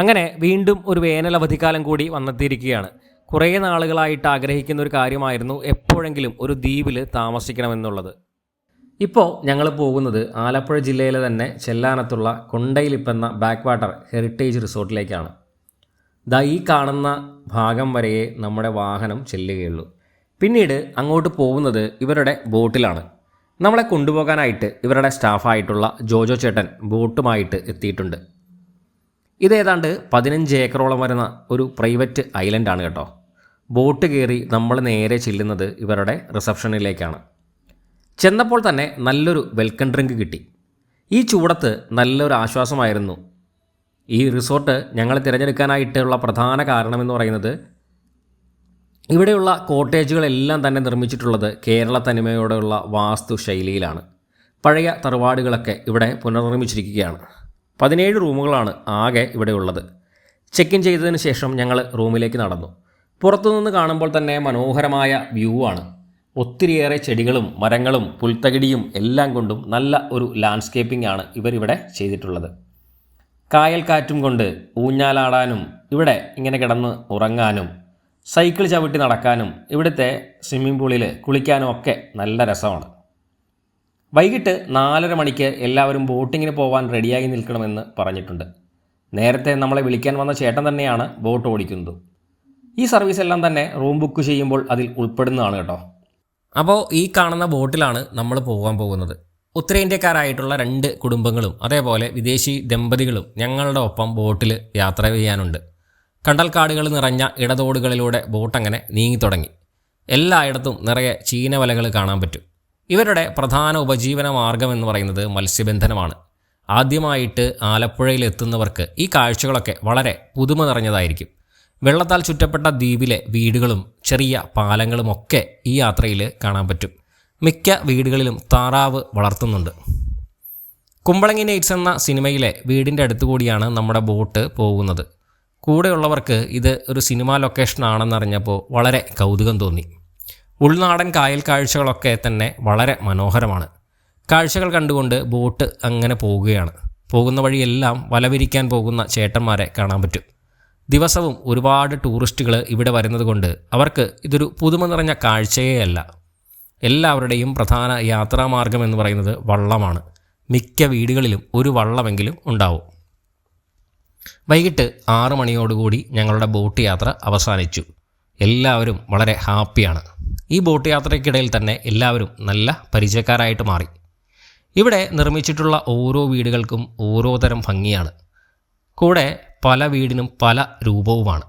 അങ്ങനെ വീണ്ടും ഒരു വേനൽ അവധിക്കാലം കൂടി വന്നെത്തിയിരിക്കുകയാണ്. കുറേ നാളുകളായിട്ട് ആഗ്രഹിക്കുന്ന ഒരു കാര്യമായിരുന്നു എപ്പോഴെങ്കിലും ഒരു ദ്വീപിൽ താമസിക്കണമെന്നുള്ളത്. ഇപ്പോൾ ഞങ്ങൾ പോകുന്നത് ആലപ്പുഴ ജില്ലയിലെ തന്നെ ചെല്ലാനത്തുള്ള കൊണ്ടയിലിപ്പ് എന്ന ബാക്ക് വാട്ടർ ഹെറിറ്റേജ് റിസോർട്ടിലേക്കാണ്. ദാ ഈ കാണുന്ന ഭാഗം വരെയേ നമ്മുടെ വാഹനം ചെല്ലുകയുള്ളൂ. പിന്നീട് അങ്ങോട്ട് പോകുന്നത് ഇവരുടെ ബോട്ടിലാണ്. നമ്മളെ കൊണ്ടുപോകാനായിട്ട് ഇവരുടെ സ്റ്റാഫായിട്ടുള്ള ജോജോ ചേട്ടൻ ബോട്ടുമായിട്ട് എത്തിയിട്ടുണ്ട്. ഇത് ഏതാണ്ട് പതിനഞ്ച് ഏക്കറോളം വരുന്ന ഒരു പ്രൈവറ്റ് ഐലൻഡാണ് കേട്ടോ. ബോട്ട് കയറി നമ്മൾ നേരെ ചെല്ലുന്നത് ഇവരുടെ റിസപ്ഷനിലേക്കാണ്. ചെന്നപ്പോൾ തന്നെ നല്ലൊരു വെൽക്കം ഡ്രിങ്ക് കിട്ടി. ഈ ചൂടത്ത് നല്ലൊരു ആശ്വാസമായിരുന്നു. ഈ റിസോർട്ട് ഞങ്ങൾ തിരഞ്ഞെടുക്കാനായിട്ടുള്ള പ്രധാന കാരണമെന്ന് പറയുന്നത് ഇവിടെയുള്ള കോട്ടേജുകളെല്ലാം തന്നെ നിർമ്മിച്ചിട്ടുള്ളത് കേരള തനിമയോടെയുള്ള വാസ്തു ശൈലിയിലാണ് പഴയ തറവാടുകളൊക്കെ ഇവിടെ പുനർനിർമ്മിച്ചിരിക്കുകയാണ്. പതിനേഴ് റൂമുകളാണ് ആകെ ഇവിടെ ഉള്ളത് ചെക്ക് ഇൻ ചെയ്തതിന് ശേഷം ഞങ്ങൾ റൂമിലേക്ക് നടന്നു. പുറത്തുനിന്ന് കാണുമ്പോൾ തന്നെ മനോഹരമായ വ്യൂ ആണ്. ഒത്തിരിയേറെ ചെടികളും മരങ്ങളും പുൽത്തകിടിയും എല്ലാം കൊണ്ടും നല്ല ഒരു ലാൻഡ്സ്കേപ്പിംഗ് ആണ് ഇവരിവിടെ ചെയ്തിട്ടുള്ളത്. കായൽ കാറ്റും കൊണ്ട് ഊഞ്ഞാലാടാനും ഇവിടെ ഇങ്ങനെ കിടന്ന് ഉറങ്ങാനും സൈക്കിൾ ചവിട്ടി നടക്കാനും ഇവിടുത്തെ സ്വിമ്മിംഗ് പൂളിൽ കുളിക്കാനും ഒക്കെ നല്ല രസമാണ്. വൈകിട്ട് നാലര മണിക്ക് എല്ലാവരും ബോട്ടിങ്ങിന് പോകാൻ റെഡിയായി നിൽക്കണമെന്ന് പറഞ്ഞിട്ടുണ്ട്. നേരത്തെ നമ്മളെ വിളിക്കാൻ വന്ന ചേട്ടൻ തന്നെയാണ് ബോട്ട് ഓടിക്കുന്നത്. ഈ സർവീസ് എല്ലാം തന്നെ റൂം ബുക്ക് ചെയ്യുമ്പോൾ അതിൽ ഉൾപ്പെടുന്നതാണ് കേട്ടോ. അപ്പോൾ ഈ കാണുന്ന ബോട്ടിലാണ് നമ്മൾ പോകാൻ പോകുന്നത്. ഉത്തരേന്ത്യക്കാരായിട്ടുള്ള രണ്ട് കുടുംബങ്ങളും അതേപോലെ വിദേശി ദമ്പതികളും ഞങ്ങളുടെ ഒപ്പം ബോട്ടിൽ യാത്ര ചെയ്യാനുണ്ട്. കണ്ടൽക്കാടുകൾ നിറഞ്ഞ ഇടതോടുകളിലൂടെ ബോട്ടങ്ങനെ നീങ്ങിത്തുടങ്ങി. എല്ലായിടത്തും നിറയെ ചീനവലകൾ കാണാൻ പറ്റും. ഇവരുടെ പ്രധാന ഉപജീവന മാർഗം എന്ന് പറയുന്നത് മത്സ്യബന്ധനമാണ്. ആദ്യമായിട്ട് ആലപ്പുഴയിൽ എത്തുന്നവർക്ക് ഈ കാഴ്ചകളൊക്കെ വളരെ പുതുമ നിറഞ്ഞതായിരിക്കും. വെള്ളത്താൽ ചുറ്റപ്പെട്ട ദ്വീപിലെ വീടുകളും ചെറിയ പാലങ്ങളും ഒക്കെ ഈ യാത്രയിൽ കാണാൻ പറ്റും. മിക്ക വീടുകളിലും താറാവ് വളർത്തുന്നുണ്ട്. കുമ്പളങ്ങി നൈറ്റ്സ് എന്ന സിനിമയിലെ വീടിന്റെ അടുത്ത് കൂടിയാണ് നമ്മുടെ ബോട്ട് പോകുന്നത്. കൂടെയുള്ളവർക്ക് ഇത് ഒരു സിനിമാ ലൊക്കേഷൻ ആണെന്നറിഞ്ഞപ്പോൾ വളരെ കൗതുകം തോന്നി. ഉൾനാടൻ കായൽ കാഴ്ചകളൊക്കെ തന്നെ വളരെ മനോഹരമാണ്. കാഴ്ചകൾ കണ്ടുകൊണ്ട് ബോട്ട് അങ്ങനെ പോവുകയാണ് പോകുന്ന വഴിയെല്ലാം വലവിരിക്കാൻ പോകുന്ന ചേട്ടന്മാരെ കാണാൻ പറ്റും. ദിവസവും ഒരുപാട് ടൂറിസ്റ്റുകൾ ഇവിടെ വരുന്നത് കൊണ്ട് അവർക്ക് ഇതൊരു പുതുമ നിറഞ്ഞ കാഴ്ചയേ അല്ല. എല്ലാവരുടെയും പ്രധാന യാത്രാമാർഗം എന്ന് പറയുന്നത് വള്ളമാണ്. മിക്ക വീടുകളിലും ഒരു വള്ളമെങ്കിലും ഉണ്ടാവും. വൈകിട്ട് ആറു മണിയോടുകൂടി ഞങ്ങളുടെ ബോട്ട് യാത്ര അവസാനിച്ചു. എല്ലാവരും വളരെ ഹാപ്പിയാണ്. ഈ ബോട്ട് യാത്രയ്ക്കിടയിൽ തന്നെ എല്ലാവരും നല്ല പരിചയക്കാരായിട്ട് മാറി. ഇവിടെ നിർമ്മിച്ചിട്ടുള്ള ഓരോ വീടുകൾക്കും ഓരോ തരം ഭംഗിയാണ്. കൂടെ പല വീടിനും പല രൂപവുമാണ്.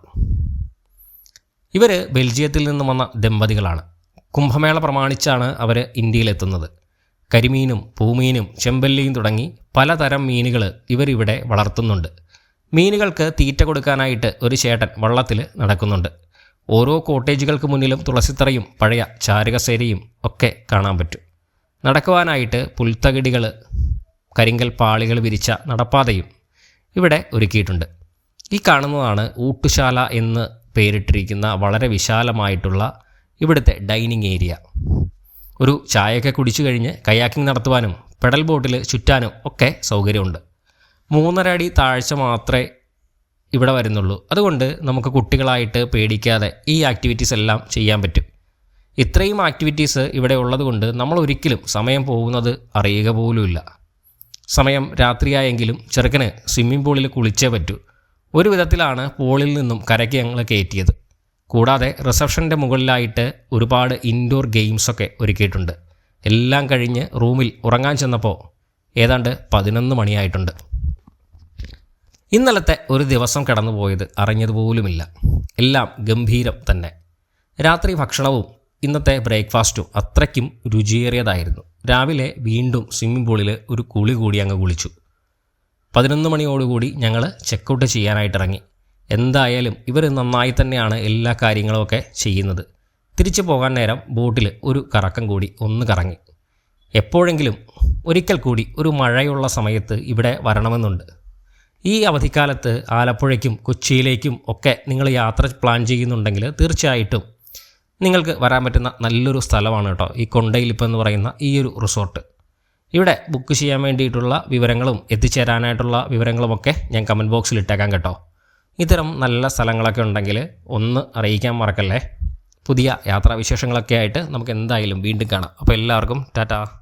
ഇവർ ബെൽജിയത്തിൽ നിന്നും വന്ന ദമ്പതികളാണ്. കുംഭമേള പ്രമാണിച്ചാണ് അവർ ഇന്ത്യയിലെത്തുന്നത്. കരിമീനും പൂമീനും ചെമ്പല്ലിയും തുടങ്ങി പലതരം മീനുകൾ ഇവരിവിടെ വളർത്തുന്നുണ്ട്. മീനുകൾക്ക് തീറ്റ കൊടുക്കാനായിട്ട് ഒരു ചേട്ടൻ വള്ളത്തിൽ നടക്കുന്നുണ്ട്. ഓരോ കോട്ടേജുകൾക്ക് മുന്നിലും തുളസിത്തറയും പഴയ ചാരുകസേരയും ഒക്കെ കാണാൻ പറ്റും. നടക്കുവാനായിട്ട് പുൽത്തകിടികൾ കരിങ്കൽ പാളികൾ വിരിച്ച നടപ്പാതയും ഇവിടെ ഒരുക്കിയിട്ടുണ്ട്. ഈ കാണുന്നതാണ് ഊട്ടുശാല എന്ന് പേരിട്ടിരിക്കുന്ന വളരെ വിശാലമായിട്ടുള്ള ഇവിടുത്തെ ഡൈനിങ് ഏരിയ. ഒരു ചായയൊക്കെ കുടിച്ചു കഴിഞ്ഞ് കയാക്കിംഗ് നടത്തുവാനും പെഡൽ ബോട്ടിൽ ചുറ്റാനും ഒക്കെ സൗകര്യമുണ്ട്. മൂന്നര അടി താഴ്ച മാത്രമേ ഇവിടെ വരുന്നുള്ളൂ. അതുകൊണ്ട് നമുക്ക് കുട്ടികളായിട്ട് പേടിക്കാതെ ഈ ആക്ടിവിറ്റീസ് എല്ലാം ചെയ്യാൻ പറ്റും. ഇത്രയും ആക്ടിവിറ്റീസ് ഇവിടെ ഉള്ളതുകൊണ്ട് നമ്മൾ ഒരിക്കലും സമയം പോകുന്നത് അറിയുക പോലുമില്ല സമയം രാത്രിയായെങ്കിലും ചെറുക്കന് സ്വിമ്മിംഗ് പൂളിൽ കുളിച്ചേ പറ്റൂ. ഒരു വിധത്തിലാണ് പൂളിൽ നിന്നും കരയ്ക്ക് ഞങ്ങൾ കയറ്റിയത്. കൂടാതെ റിസപ്ഷന്റെ മുകളിലായിട്ട് ഒരുപാട് ഇൻഡോർ ഗെയിംസൊക്കെ ഒരുക്കിയിട്ടുണ്ട്. എല്ലാം കഴിഞ്ഞ് റൂമിൽ ഉറങ്ങാൻ ചെന്നപ്പോൾ ഏതാണ്ട് പതിനൊന്ന് മണിയായിട്ടുണ്ട്. ഇന്നലത്തെ ഒരു ദിവസം കടന്നുപോയത് അറിഞ്ഞതുപോലുമില്ല. എല്ലാം ഗംഭീരം തന്നെ. രാത്രി ഭക്ഷണവും ഇന്നത്തെ ബ്രേക്ക്ഫാസ്റ്റും അത്രയ്ക്കും രുചിയേറിയതായിരുന്നു. രാവിലെ വീണ്ടും സ്വിമ്മിംഗ് പൂളിൽ ഒരു കുളി കൂടി അങ്ങ് കുളിച്ചു. പതിനൊന്ന് മണിയോടുകൂടി ഞങ്ങൾ ചെക്കൗട്ട് ചെയ്യാനായിട്ട് ഇറങ്ങി എന്തായാലും ഇവർ നന്നായി തന്നെയാണ് എല്ലാ കാര്യങ്ങളുമൊക്കെ ചെയ്യുന്നത്. തിരിച്ചു പോകാൻ നേരം ബോട്ടിൽ ഒരു കറക്കം കൂടി ഒന്ന് കറങ്ങി. എപ്പോഴെങ്കിലും ഒരിക്കൽ കൂടി ഒരു മഴയുള്ള സമയത്ത് ഇവിടെ വരണമെന്നുണ്ട്. ഈ അവധിക്കാലത്ത് ആലപ്പുഴയ്ക്കും കൊച്ചിയിലേക്കും ഒക്കെ നിങ്ങൾ യാത്ര പ്ലാൻ ചെയ്യുന്നുണ്ടെങ്കിൽ തീർച്ചയായിട്ടും നിങ്ങൾക്ക് വരാൻ പറ്റുന്ന നല്ലൊരു സ്ഥലമാണ് കേട്ടോ ഈ കൊണ്ടയിലിപ്പം എന്ന് പറയുന്ന ഈ ഒരു റിസോർട്ട് ഇവിടെ ബുക്ക് ചെയ്യാൻ വേണ്ടിയിട്ടുള്ള വിവരങ്ങളും എത്തിച്ചേരാനായിട്ടുള്ള വിവരങ്ങളുമൊക്കെ ഞാൻ കമന്റ് ബോക്സിൽ ഇട്ടേക്കാം കേട്ടോ. ഇത്തരം നല്ല സ്ഥലങ്ങളൊക്കെ ഉണ്ടെങ്കിൽ ഒന്ന് അറിയിക്കാൻ മറക്കല്ലേ. പുതിയ യാത്രാവിശേഷങ്ങളൊക്കെ ആയിട്ട് നമുക്ക് എന്തായാലും വീണ്ടും കാണാം. അപ്പോൾ എല്ലാവർക്കും ടാറ്റാ.